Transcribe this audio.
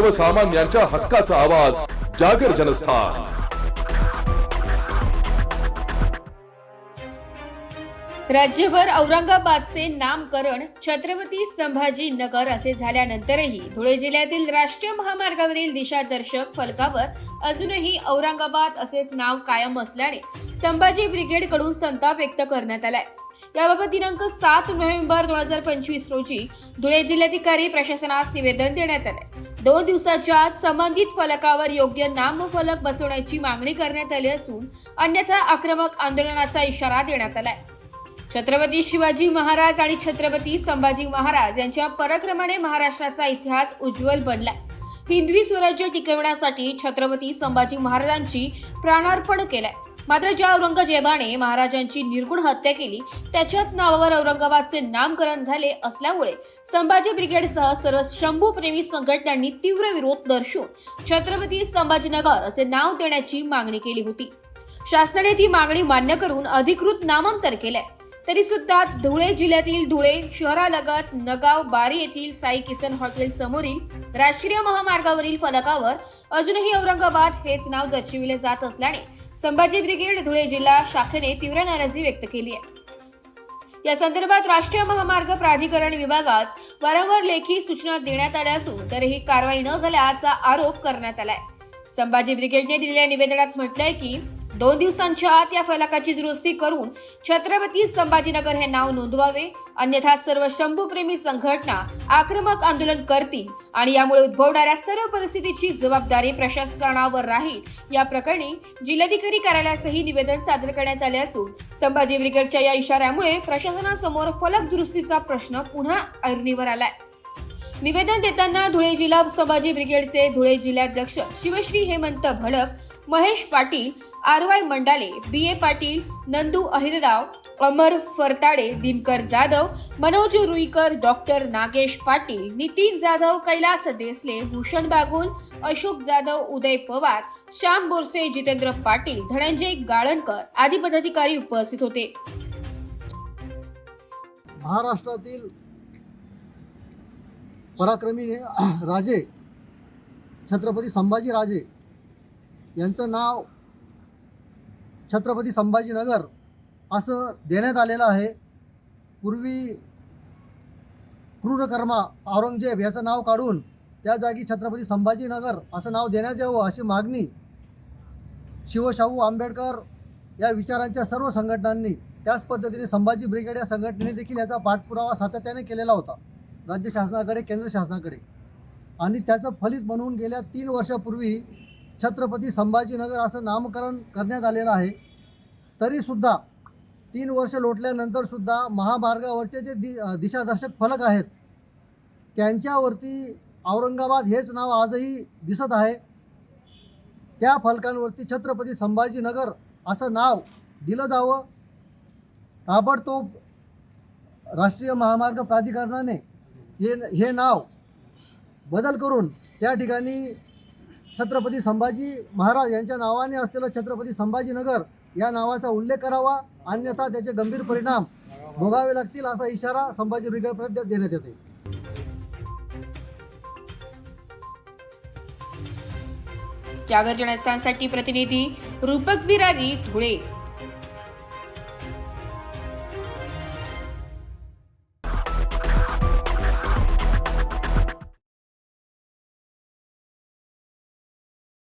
सर्वसामान्यांच्या हक्काचा आवाज जागर जनस्थान. राज्यभर औरंगाबादचे नामकरण छत्रपती संभाजी नगर असे झाल्यानंतरही धुळे जिल्ह्यातील राष्ट्रीय महामार्गावरील दिशादर्शक फलकावर अजूनही औरंगाबाद असेच नाव कायम असल्याने संभाजी ब्रिगेडकडून संताप व्यक्त करण्यात आलाय. याबाबत दिनांक सात नोव्हेंबर दोन हजार पंचवीस रोजी धुळे जिल्हाधिकारी प्रशासनास निवेदन देण्यात आले दोन दिवसाच्या आत संबंधित फलकावर योग्य नामफलक बसवण्याची मागणी करण्यात आली असून अन्यथा आक्रमक आंदोलनाचा इशारा देण्यात आलाय. छत्रपती शिवाजी महाराज आणि छत्रपती संभाजी महाराज यांच्या पराक्रमाने महाराष्ट्राचा इतिहास उज्ज्वल बनला हिंदवी स्वराज्य टिकवण्यासाठी छत्रपती संभाजी महाराजांची प्राणार्पण केलाय. मात्र ज्या औरंगजेबाने महाराजांची निर्गुण हत्या केली त्याच्याच नावावर औरंगाबादचे नामकरण झाले असल्यामुळे संभाजी ब्रिगेडसह सर्व शंभूप्रेमी संघटनांनी तीव्र विरोध दर्शवून छत्रपती संभाजीनगर असे नाव देण्याची मागणी केली होती. शासनाने ती मागणी मान्य करून अधिकृत नामांतर केलंय. तरी सुद्धा धुळे जिल्ह्यातील धुळे शहरालगत नगाव बारी येथील साई किसन हॉटेल समोरील राष्ट्रीय महामार्गावरील फलकावर अजूनही औरंगाबाद हेच नाव दर्शविले जात असल्याने संभाजी ब्रिगेड धुळे जिल्हा शाखेने तीव्र नाराजी व्यक्त केली आहे. या संदर्भात राष्ट्रीय महामार्ग प्राधिकरण विभागास वारंवार लेखी सूचना देण्यात आल्या असून तरीही कारवाई न झाल्याचा आरोप करण्यात आलाय. संभाजी ब्रिगेडने दिलेल्या निवेदनात म्हटलंय की दोन दिवसांच्या आत या फलकाची दुरुस्ती करून छत्रपती संभाजीनगर हे नाव नोंदवावे. अन्यथा सर्व शंभूप्रेमी संघटना आक्रमक आंदोलन करतील आणि यामुळे उद्भवणाऱ्या सर्व परिस्थितीची जबाबदारी प्रशासनावर राहील. या प्रकरणी जिल्हाधिकारी कार्यालयासही निवेदन सादर करण्यात आले असून संभाजी ब्रिगेडच्या या इशाऱ्यामुळे प्रशासनासमोर फलक दुरुस्तीचा प्रश्न पुन्हा ऐरणीवर आलाय. निवेदन देताना धुळे जिल्हा संभाजी ब्रिगेडचे धुळे जिल्हाध्यक्ष Shivshri Hemant Bhadak Mahesh Patil R Y Mandale B A Patil Nandu Ahirrao Amar Phartade Dinkar Jadhav Manoj Ruikar doctor Nagesh Patil Nitin Jadhav Kailas Desale Bhushan Bagul Ashok Jadhav Uday Pawar Shyam Borse Jitendra Patil Dhananjay Galankar आदी पदाधिकारी उपस्थित होते. महाराष्ट्रातील पराक्रमी राजे छत्रपती संभाजी राजे यांचं नाव छत्रपती संभाजीनगर असं देण्यात आलेलं आहे. पूर्वी क्रूरकर्मा औरंगजेब याचं नाव काढून त्या जागी छत्रपती संभाजीनगर असं नाव देण्यात यावं अशी मागणी शिवशाहू आंबेडकर या विचारांच्या सर्व संघटनांनी त्याच पद्धतीने संभाजी ब्रिगेड या संघटनेने देखील याचा पाठपुरावा सातत्याने केलेला होता. राज्य शासनाकडे केंद्र शासनाकडे. आणि त्याचं फलित म्हणून गेल्या तीन वर्षापूर्वी छत्रपती संभाजीनगर असं नामकरण करण्यात आलेलं आहे. तरीसुद्धा तीन वर्ष लोटल्यानंतरसुद्धा महामार्गावरचे जे दि दिशादर्शक फलक आहेत त्यांच्यावरती औरंगाबाद हेच नाव आजही दिसत आहे. त्या फलकांवरती छत्रपती संभाजीनगर असं नाव दिलं जावं. ताबडतोब राष्ट्रीय महामार्ग प्राधिकरणाने हे हे नाव बदल करून त्या ठिकाणी छत्रपती संभाजी महाराज यांच्या नावाने असलेलं छत्रपती संभाजीनगर या नावाचा उल्लेख करावा. अन्यथा त्याचे गंभीर परिणाम भोगावे लागतील असा इशारा संभाजी ब्रिगेडपर्यंत देण्यात येते जागर जनस्थानसाठी प्रतिनिधी रूपक बिरादी धुळे.